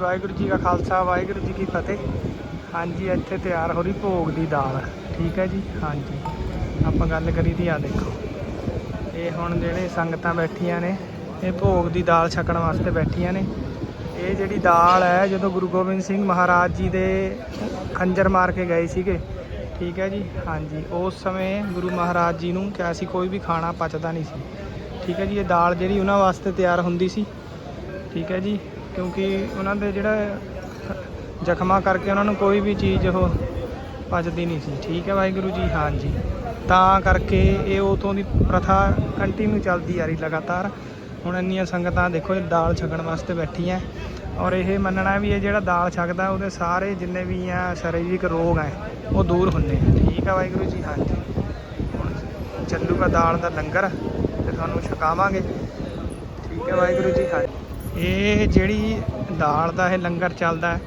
ਵਾਹਿਗੁਰੂ ਜੀ ਕਾ ਖਾਲਸਾ, ਵਾਹਿਗੁਰੂ ਜੀ ਕੀ ਫਤਿਹ। ਹਾਂਜੀ, ਇੱਥੇ ਤਿਆਰ ਹੋ ਰਹੀ ਭੋਗ ਦੀ ਦਾਲ। ਠੀਕ ਹੈ ਜੀ? ਹਾਂਜੀ। ਆਪਾਂ ਗੱਲ ਕਰੀ ਦੀ ਆ, ਦੇਖੋ। ਇਹ ਹੁਣ ਜਿਹੜੇ ਸੰਗਤਾਂ ਬੈਠੀਆਂ ਨੇ, ਇਹ ਭੋਗ ਦੀ ਦਾਲ ਛਕਣ ਵਾਸਤੇ ਬੈਠੀਆਂ ਨੇ। ਇਹ ਜਿਹੜੀ ਦਾਲ ਹੈ, ਜਦੋਂ ਗੁਰੂ ਗੋਬਿੰਦ ਸਿੰਘ ਮਹਾਰਾਜ ਜੀ ਦੇ ਖੰਜਰ ਮਾਰ ਕੇ ਗਏ ਸੀਗੇ, ਠੀਕ ਹੈ ਜੀ? ਹਾਂਜੀ। ਉਸ ਸਮੇਂ ਗੁਰੂ ਮਹਾਰਾਜ ਜੀ ਨੂੰ ਕਿਹਾ ਸੀ, ਕੋਈ ਵੀ ਖਾਣਾ ਪਚਦਾ ਨਹੀਂ ਸੀ। ਠੀਕ ਹੈ ਜੀ? ਇਹ ਦਾਲ ਜਿਹੜੀ ਉਹਨਾਂ ਵਾਸਤੇ ਤਿਆਰ ਹੁੰਦੀ ਸੀ। ਠੀਕ ਹੈ ਜੀ? ਕਿਉਂਕਿ ਉਹਨਾਂ ਦੇ ਜਿਹੜਾ ਜ਼ਖਮਾਂ ਕਰਕੇ ਉਹਨਾਂ ਨੂੰ ਕੋਈ ਵੀ ਚੀਜ਼ ਉਹ ਪਚਦੀ ਨਹੀਂ ਸੀ। ਠੀਕ ਹੈ ਵਾਹਿਗੁਰੂ ਜੀ, ਹਾਂਜੀ। ਤਾਂ ਕਰਕੇ ਇਹ ਉਤੋਂ ਦੀ ਪ੍ਰਥਾ ਕੰਟੀਨਿਊ ਚੱਲਦੀ ਆ ਰਹੀ ਲਗਾਤਾਰ। ਹੁਣ ਇੰਨੀਆਂ ਸੰਗਤਾਂ ਦੇਖੋ, ਇਹ ਦਾਲ ਛਕਣ ਵਾਸਤੇ ਬੈਠੀਆਂ। ਔਰ ਇਹ ਮੰਨਣਾ ਵੀ ਇਹ ਜਿਹੜਾ ਦਾਲ ਛਕਦਾ, ਉਹਦੇ ਸਾਰੇ ਜਿੰਨੇ ਵੀ ਆ ਸਰੀਰਕ ਰੋਗ ਆ, ਉਹ ਦੂਰ ਹੁੰਦੇ ਆ। ਠੀਕ ਹੈ ਵਾਹਿਗੁਰੂ ਜੀ, ਹਾਂਜੀ। ਹੁਣ ਚੱਲੂਗਾ ਦਾਲ ਦਾ ਲੰਗਰ, ਤੇ ਤੁਹਾਨੂੰ ਛਕਾਵਾਂਗੇ। ਠੀਕ ਹੈ ਵਾਹਿਗੁਰੂ ਜੀ। ਇਹ ਜਿਹੜੀ ਦਾਲ ਦਾ ਇਹ ਲੰਗਰ ਚੱਲਦਾ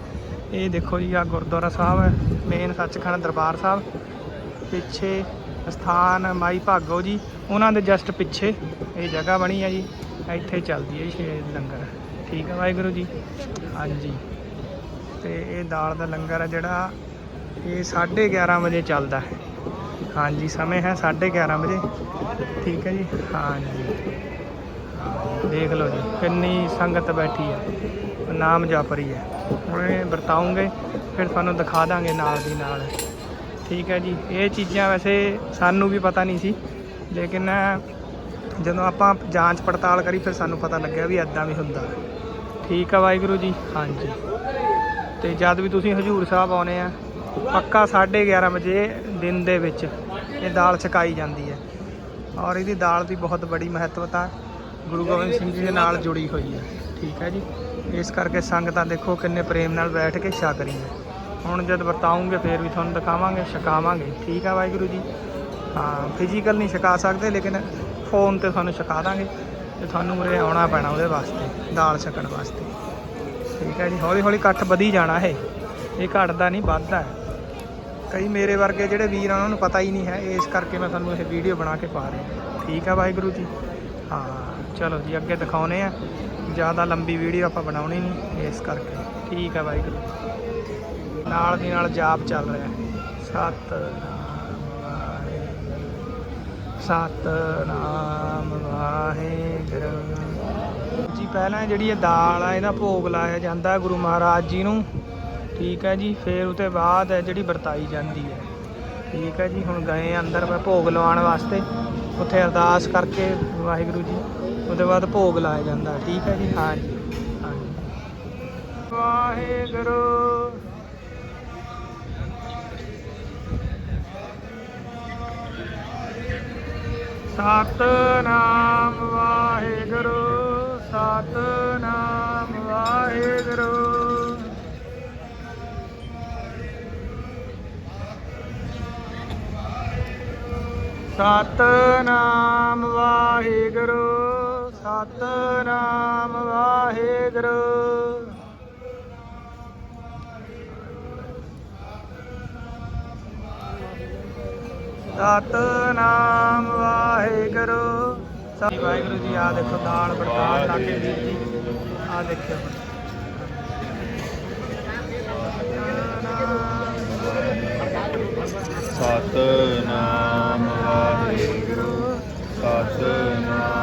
ਇਹ ਦੇਖੋ ਜੀ ਆ ਗੁਰਦੁਆਰਾ ਸਾਹਿਬ ਹੈ ਮੇਨ ਸੱਚਖੰਡ ਦਰਬਾਰ ਸਾਹਿਬ। ਪਿੱਛੇ ਸਥਾਨ ਮਾਈ ਭਾਗੋ ਜੀ, ਉਹਨਾਂ ਦੇ ਜਸਟ ਪਿੱਛੇ ਇਹ ਜਗ੍ਹਾ ਬਣੀ ਹੈ ਜੀ, ਇੱਥੇ ਚੱਲਦੀ ਹੈ ਜੀ ਇਹ ਲੰਗਰ। ਠੀਕ ਹੈ ਵਾਹਿਗੁਰੂ ਜੀ? ਹਾਂਜੀ। ਤੇ ਇਹ ਦਾਲ ਦਾ ਲੰਗਰ ਹੈ ਜਿਹੜਾ ਇਹ 11:30 ਵਜੇ ਚੱਲਦਾ ਹੈ। ਹਾਂਜੀ, ਸਮੇਂ ਹੈ 11:30 ਵਜੇ। ਠੀਕ ਹੈ ਜੀ? ਹਾਂਜੀ। ਦੇਖ ਲਓ ਜੀ, ਕਿੰਨੀ ਸੰਗਤ ਬੈਠੀ ਹੈ। ਨਾਮ ਜਪ ਰਹੀ ਹੈ। ਹੁਣ ਵਰਤਾਉਂਗੇ, ਫਿਰ ਤੁਹਾਨੂੰ ਦਿਖਾ ਦਾਂਗੇ ਨਾਲ ਦੀ ਨਾਲ। ਠੀਕ ਹੈ ਜੀ, ਇਹ ਚੀਜ਼ਾਂ ਵੈਸੇ ਸਾਨੂੰ ਵੀ ਪਤਾ ਨਹੀਂ ਸੀ, ਲੇਕਿਨ ਜਦੋਂ ਆਪਾਂ ਜਾਂਚ ਪੜਤਾਲ ਕਰੀ, ਫਿਰ ਸਾਨੂੰ ਪਤਾ ਲੱਗਿਆ ਵੀ ਐਦਾਂ ਵੀ ਹੁੰਦਾ। ਠੀਕ ਆ ਵਾਹਿਗੁਰੂ ਜੀ? ਹਾਂਜੀ। ਤੇ ਜਦ ਵੀ ਤੁਸੀਂ ਹਜੂਰ ਸਾਹਿਬ ਆਉਨੇ ਆ, ਪੱਕਾ 11:30 ਵਜੇ ਦਿਨ ਦੇ ਵਿੱਚ ਇਹ ਦਾਲ ਛਕਾਈ ਜਾਂਦੀ ਹੈ। ਔਰ ਇਹਦੀ ਦਾਲ ਦੀ ਬਹੁਤ ਬੜੀ ਮਹੱਤਵਤਾ ਗੁਰੂ ਗੋਬਿੰਦ ਸਿੰਘ ਜੀ ਦੇ ਨਾਲ ਜੁੜੀ ਹੋਈ ਹੈ। ਠੀਕ ਹੈ ਜੀ। ਇਸ ਕਰਕੇ ਸੰਗਤਾਂ ਦੇਖੋ ਕਿੰਨੇ ਪ੍ਰੇਮ ਨਾਲ ਬੈਠ ਕੇ ਛਕ ਰਹੀ ਹੈ। ਹੁਣ ਜਦ ਵਰਤਾਉਂਗੇ ਫੇਰ ਵੀ ਤੁਹਾਨੂੰ ਦਿਖਾਵਾਂਗੇ, ਛਕਾਵਾਂਗੇ। ਠੀਕ ਆ ਵਾਹਿਗੁਰੂ ਜੀ। ਹਾਂ ਫਿਜ਼ੀਕਲ ਨਹੀਂ ਛਕਾ ਸਕਦੇ, ਲੇਕਿਨ ਫੋਨ ਤੇ ਤੁਹਾਨੂੰ ਛਕਾ ਦਾਂਗੇ ਤੇ ਤੁਹਾਨੂੰ ਉਰੇ ਆਉਣਾ ਪੈਣਾ ਉਹਦੇ ਵਾਸਤੇ, ਦਾਲ ਛਕਣ ਵਾਸਤੇ। ਠੀਕ ਹੈ ਜੀ। ਹੌਲੀ ਹੌਲੀ ਇਕੱਠ ਵਧੀ ਜਾਣਾ ਇਹ। ਇਹ ਘਟਦਾ ਨਹੀਂ, ਵੱਧਦਾ ਹੈ। ਕਈ ਮੇਰੇ ਵਰਗੇ ਜਿਹੜੇ ਵੀਰ ਆ, ਉਹਨਾਂ ਨੂੰ ਪਤਾ ਹੀ ਨਹੀਂ ਹੈ। ਇਸ ਕਰਕੇ ਮੈਂ ਤੁਹਾਨੂੰ ਇਹ ਵੀਡੀਓ ਬਣਾ ਕੇ ਪਾ ਰਿਹਾ। ਠੀਕ ਆ ਵਾਹਿਗੁਰੂ ਜੀ। ਹਾਂ। ਚਲੋ ਜੀ, ਅੱਗੇ ਦਿਖਾਉਨੇ ਆ। ਜ਼ਿਆਦਾ ਲੰਬੀ ਵੀਡੀਓ ਆਪਾਂ ਬਣਾਉਣੀ ਨਹੀਂ, ਇਸ ਕਰਕੇ। ਠੀਕ ਹੈ ਵਾਹਿਗੁਰੂ ਨਾਲ ਦੀ ਨਾਲ ਜਾਪ ਚੱਲ ਰਿਹਾ। ਹੈ ਸਤਨਾਮ ਸਤਨਾਮ ਵਾਹਿਗੁਰੂ। ਜੀ, ਪਹਿਲਾਂ ਜਿਹੜੀ ਇਹ ਦਾਲ ਆ, ਇਹਦਾ ਭੋਗ ਲਾਇਆ ਜਾਂਦਾ ਗੁਰੂ ਮਹਾਰਾਜ ਜੀ ਨੂੰ। ਠੀਕ ਹੈ ਜੀ, ਫਿਰ ਉਤੇ ਬਾਅਦ ਹੈ ਜਿਹੜੀ ਵਰਤਾਈ ਜਾਂਦੀ ਹੈ। ਠੀਕ ਹੈ ਜੀ, ਹੁਣ ਗਏ ਅੰਦਰ ਮੈਂ ਭੋਗ ਲਵਾਉਣ ਵਾਸਤੇ। ਉੱਥੇ ਅਰਦਾਸ ਕਰਕੇ ਵਾਹਿਗੁਰੂ ਜੀ। ਉਹਦੇ ਬਾਅਦ ਭੋਗ ਲਾਇਆ ਜਾਂਦਾ ਠੀਕ ਹੈ ਜੀ? ਹਾਂ ਜੀ ਹਾਂਜੀ। ਵਾਹਿਗੁਰੂ। ਸਤਨਾਮ ਵਾਹਿਗੁਰੂ ਸਤਨਾਮ ਵਾਹਿਗੁਰੂ। ਸਤਨਾਮ ਵਾਹਿਗੁਰੂ। ਸਤਨਾਮ ਵਾਹਿਗੁਰੂ। ਸਤਨਾਮ ਵਾਹਿਗੁਰੂ। ਸਤਿ ਵਾਹਿਗੁਰੂ ਜੀ ਆ ਦੇਖੋ ਦਾਲ ਬੜਦਾਲ ਲਾ ਕੇ ਵੀਰ ਜੀ। ਆ ਦੇਖਿਓ। ਸਤਨਾਮ ਵਾਹਿਗੁਰੂ। ਸਤਨਾਮ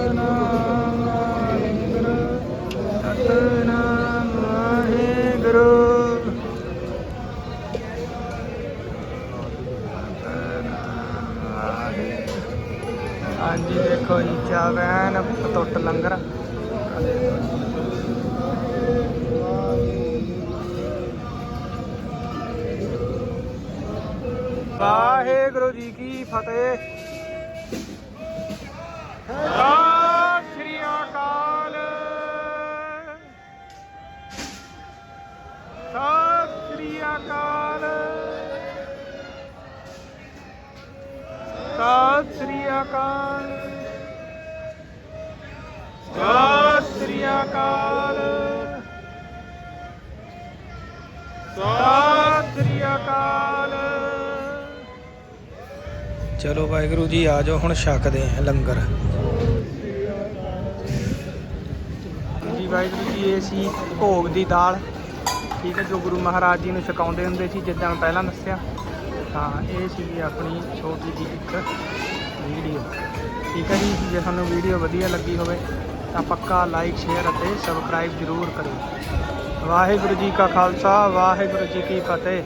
ਸਤਨਾਮ ਵਾਹਿਗੁਰੂ ਸਤਨਾਮ ਵਾਹਿਗੁਰੂ ਹਾਂਜੀ, ਦੇਖੋ ਜੀ ਚਾਵੈਨ ਰਿਹਾ ਨਾ ਟੁੱਟ ਲੰਗਰ। ਵਾਹਿਗੁਰੂ ਜੀ ਕੀ ਫਤਿਹ। ਅਕਾਲ। ਸਤਿ ਸ੍ਰੀ ਅਕਾਲ। ਸਤਿ ਸ੍ਰੀ ਅਕਾਲ। ਚਲੋ ਵਾਹਿਗੁਰੂ ਜੀ ਆ ਜਾਓ ਹੁਣ ਛਕਦੇ ਆ ਲੰਗਰ। ਜੀ ਵਾਹਿਗੁਰੂ ਜੀ ਇਹ ਸੀ ਭੋਗ ਦੀ ਦਾਲ। ਠੀਕ ਹੈ ਜੋ ਗੁਰੂ ਮਹਾਰਾਜ ਜੀ ਨੂੰ ਛਕਾਉਂਦੇ ਹੁੰਦੇ ਸੀ ਜਿੱਦਾਂ ਪਹਿਲਾਂ ਦੱਸਿਆ। ਤਾਂ ਇਹ ਸੀ ਆਪਣੀ ਛੋਟੀ ਜਿਹੀ ਇੱਕ ਵੀਡੀਓ ਠੀਕ ਹੈ ਜੀ, ਜੇ ਤੁਹਾਨੂੰ ਵੀਡੀਓ ਵਧੀਆ ਲੱਗੀ ਹੋਵੇ ਤਾਂ ਪੱਕਾ ਲਾਈਕ ਸ਼ੇਅਰ ਅਤੇ ਸਬਸਕ੍ਰਾਈਬ ਜ਼ਰੂਰ ਕਰਿਓ। ਵਾਹਿਗੁਰੂ ਜੀ ਕਾ ਖਾਲਸਾ, ਵਾਹਿਗੁਰੂ ਜੀ ਕੀ ਫਤਿਹ।